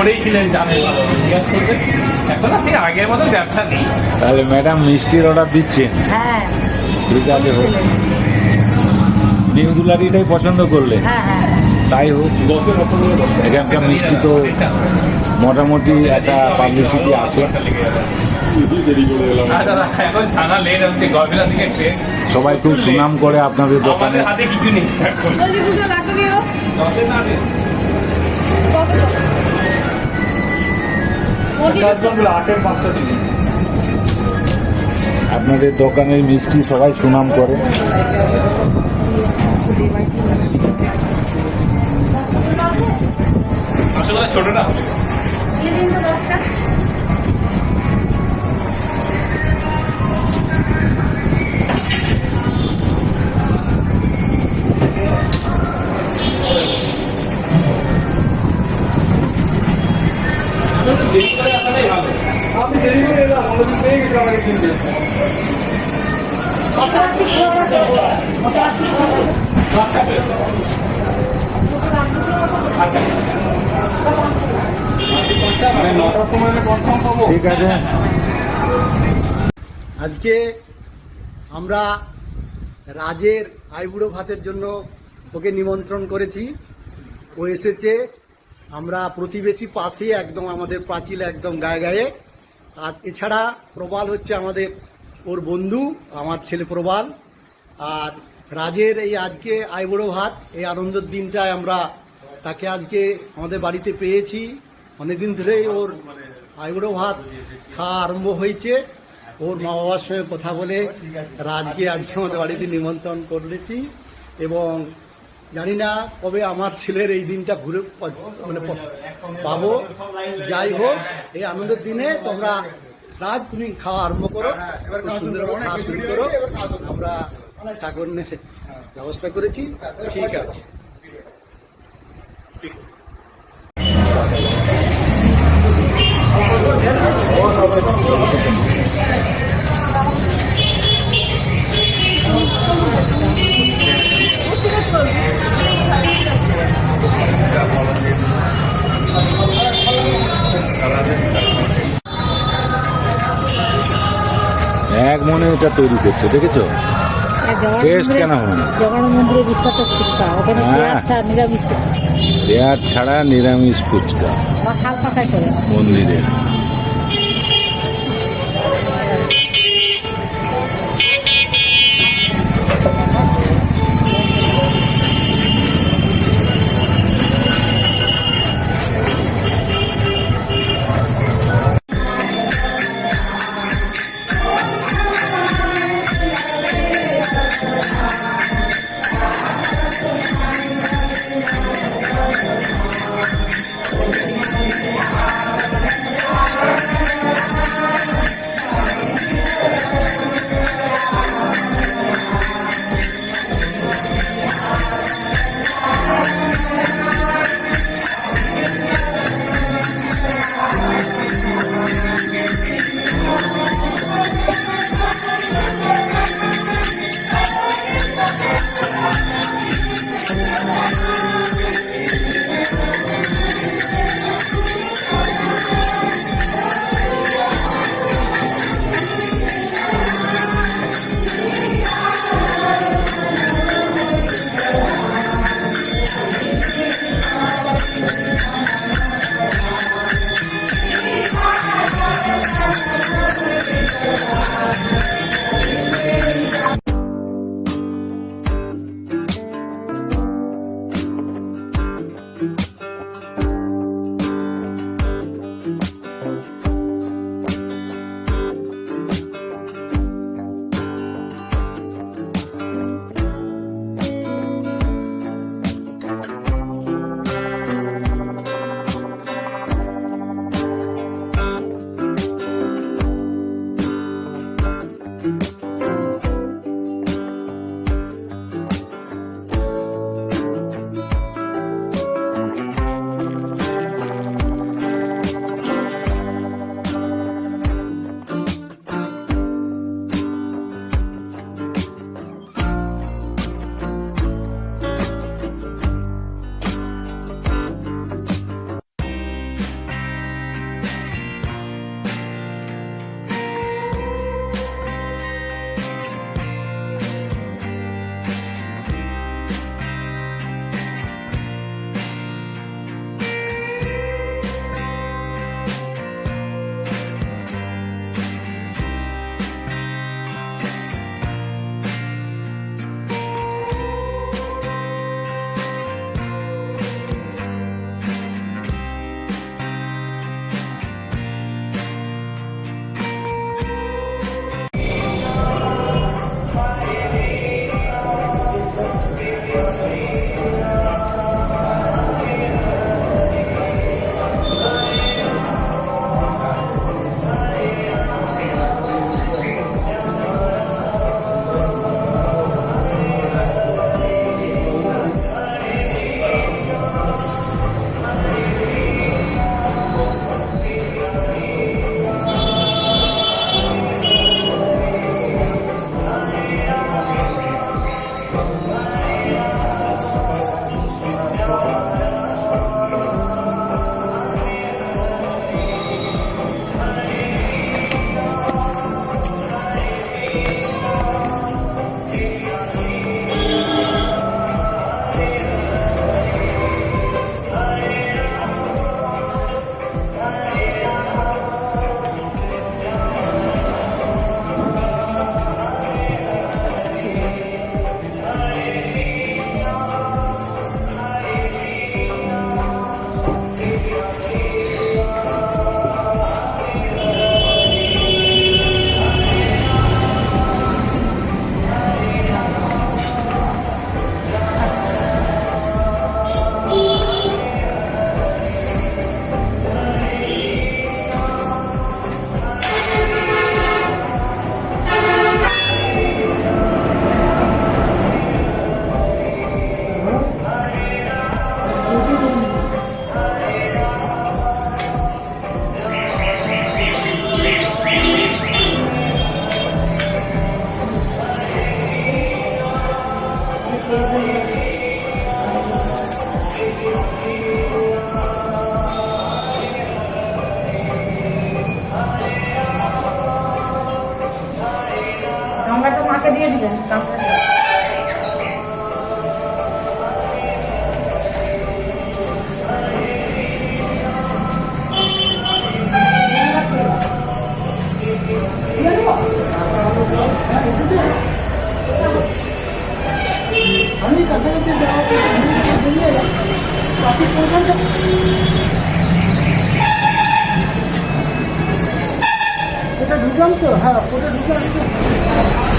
তো উনি তো আহ, বিক্রি যখন করেই ছিলেন জানেন ভালো এখন সেই আগের মতো ব্যবসা নেই। তাহলে ম্যাডাম মিষ্টির অর্ডার দিচ্ছেন? হ্যাঁ। ঠিক আছে হোক। নিউ দুলারিটাই পছন্দ করলে। হ্যাঁ হ্যাঁ। তাই হোক। এখানকার মিষ্টি তো মোটামুটি একটা পাবলিসিটি আছে। ট্রেন সবাই খুব সুনাম করে আপনাদের দোকানে। কিছু নেই। আপনাদের দোকানের মিষ্টি সবাই সুনাম করে। ছোটটা। আজকে আমরা রাজের আইবুড়ো ভাতের জন্য ওকে নিমন্ত্রণ করেছি। ও এসেছে। আমরা প্রতিবেশী পাশে একদম আমাদের পাঁচিল একদম গায়ে গায়ে। আর এছাড়া প্রবাল হচ্ছে আমাদের ওর বন্ধু, আমার ছেলে প্রবাল। আর রাজের এই আজকে আইবুড়ো ভাত, এই আনন্দের দিনটায় আমরা তাকে আজকে আমাদের বাড়িতে পেয়েছি। অনেকদিন ধরেই ওর আইবুড়ো ভাত খাওয়া আরম্ভ হয়েছে। ওর মা বাবার সঙ্গে কথা বলে রাজকে আজকে আমাদের বাড়িতে নিমন্ত্রণ করেছি। এবং জানি না কবে আমার ছেলের এই দিনটা ঘুরে মানে পাবো। যাই হোক এই আনন্দের দিনে তোমরা রাত তুমি খাওয়া আরম্ভ করো খাওয়া শুরু করো। আমরা ঠাকুর ব্যবস্থা করেছি ঠিক আছে। এক মনে এটা তৈরি করছে দেখেছ? টেস্ট কেন হয় না? জগন্নাথ মন্দিরের বিখ্যাত ফুচকা ওখানে হ্যাঁ। পেঁয়াজ ছাড়া নিরামিষ। ফুচকা। ছাড়া tentang kita dugang tuh ha kita dugang tuh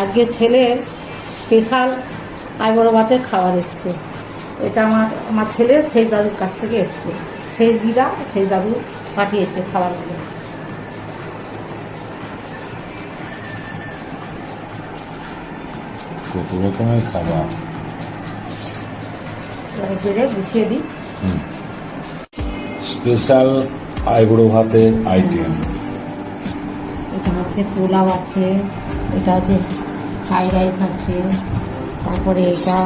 আজকে ছেলের স্পেশাল আইবড় ভাতের খাবার এসছে। এটা আমার আমার ছেলে সেই দাদুর কাছ থেকে এসছে। সেই দিদা সেই দাদু পাঠিয়েছে খাবারগুলো কত রকমের খাবার গুছিয়ে দিই। স্পেশাল আইবুড়ো ভাতের আইটেম। এটা হচ্ছে পোলাও আছে এটা হচ্ছে ফ্রাইড রাইস আছে। তারপরে এটা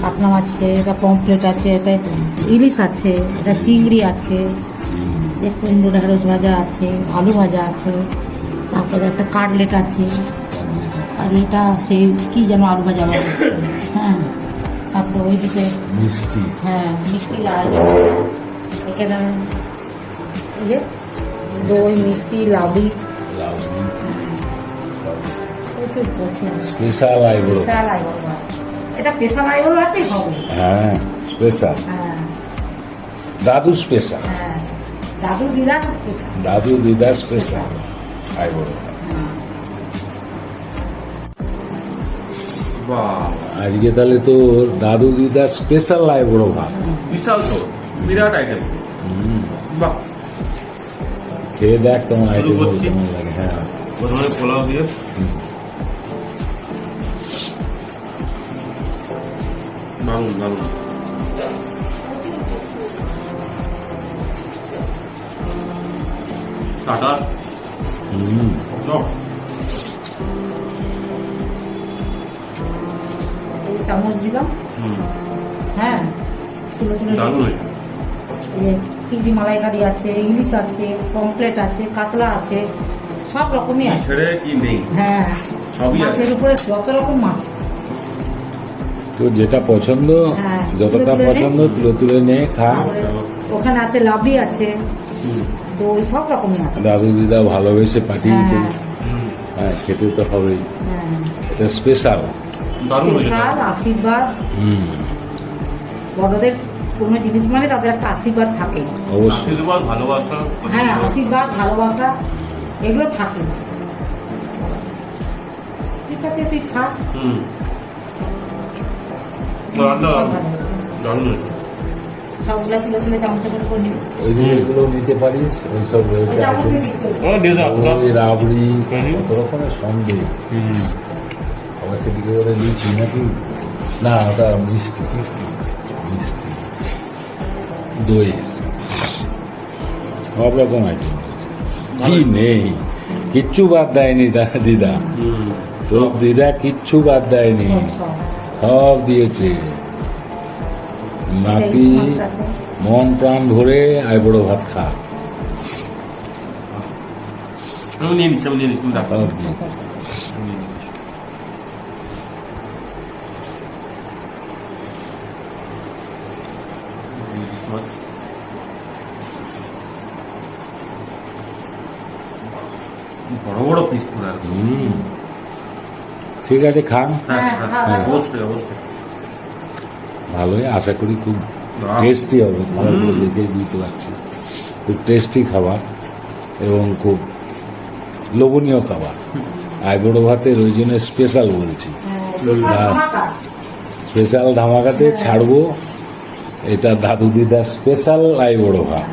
কাতলা মাছ। আছে এটা পমপ্লেট আছে এটা ইলিশ আছে এটা চিংড়ি আছে কুমড়ো ঢেঁড়স ভাজা আছে আলু ভাজা আছে তারপরে একটা কাটলেট আছে। আর এটা সেই কি যেন আলু ভাজা হ্যাঁ তারপরে ওইদিকে মিষ্টি। হ্যাঁ মিষ্টি লাল। এখানে দই মিষ্টি লাউডি প্রচুর স্পেশাল আইবল এটা পেশাল আইবল হাতেই হবে। হ্যাঁ স্পেশাল হ্যাঁ। দাদু স্পেশাল হ্যাঁ দাদু দিদা পেশাল দাদু দিদা স্পেশাল আইবুড়ো বাহ আজকে তাহলে তো দাদু দিদা স্পেশাল আইবুড়ো ভাত বিশাল তো বিরাট আইটেম বাহ। খেয়ে দেখ তোমার আইটেম কেমন লাগে হ্যাঁ। প্রথমে পোলাও দিয়ে। টাটা। হুম। এই চামচ দিলাম। হ্যাঁ। তুলে তুলে চিংড়ি মালাইকারি আছে ইলিশ আছে পমপ্লেট আছে কাতলা আছে সব রকমই আছে। ছেড়ে কি নেই? হ্যাঁ। সবই আছে। মাছের উপরে যত রকম মাছ। তো যেটা পছন্দ হ্যাঁ, যতটা। পছন্দ তুলে তুলে নে খা। ওখানে আছে লাবড়ি আছে। দই সব রকমই আছে। দাদু দিদা ভালোবেসে পাঠিয়েছে হ্যাঁ। হ্যাঁ খেতে তো হবেই। হ্যাঁ। এটা স্পেশাল স্পেশাল আশীর্বাদ। হুম। বড়দের কোনো জিনিস মানে তাদের একটা আশীর্বাদ থাকে। অবশ্যই। আশীর্বাদ ভালোবাসা হ্যাঁ আশীর্বাদ ভালোবাসা এগুলো থাকে। ঠিক আছে তুই খা। হুম। রান্না দারুণ দারুণ সবগুলা তুলে তুলে চামচে করে করে নিবি ওই জিনিসগুলো নিতে পারিস ওই সব রয়েছে ওই রাবড়ি হুম। কত রকমের সন্দেশ। হুম। আবার সেদিকে করে লিচি নাকি? না ওটা মিষ্টি। মিষ্টি। মিষ্টি। দই। সব রকম আইটেম কি নেই। কিচ্ছু বাদ দেয়নি দা- দিদা। হুম। তোর দিদা কিচ্ছু বাদ দেয়নি। সব। দিয়েছে নাতি। মন প্রাণ ভরে আই বড় ভাত খা। বড় বড় পিস হুম ঠিক আছে খান? হ্যাঁ হ্যাঁ, হ্যাঁ। অবশ্যই অবশ্যই। ভালোই আশা করি খুব টেস্টি হবে। খাবারগুলো দেখে বুঝতে পারছি। খুব টেস্টি খাবার এবং খুব লোভনীয় খাবার। আইবড়ো ভাতের ওই জন্য স্পেশাল বলছি। স্পেশাল ধামাকাতে ছাড়বো এটা দাদু দিদা স্পেশাল আইবড়ো ভাত।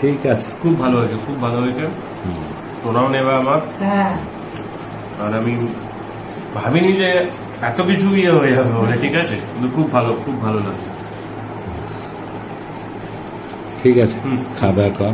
ঠিক আছে। খুব ভালো হয়েছে খুব ভালো হয়েছে। হুম। নেবা আমার হ্যাঁ আর আমি ভাবিনি যে এত কিছু ইয়ে হয়ে যাবে বলে ঠিক আছে কিন্তু খুব ভালো খুব ভালো লাগে ঠিক আছে হুম। খাওয়া দাওয়া কর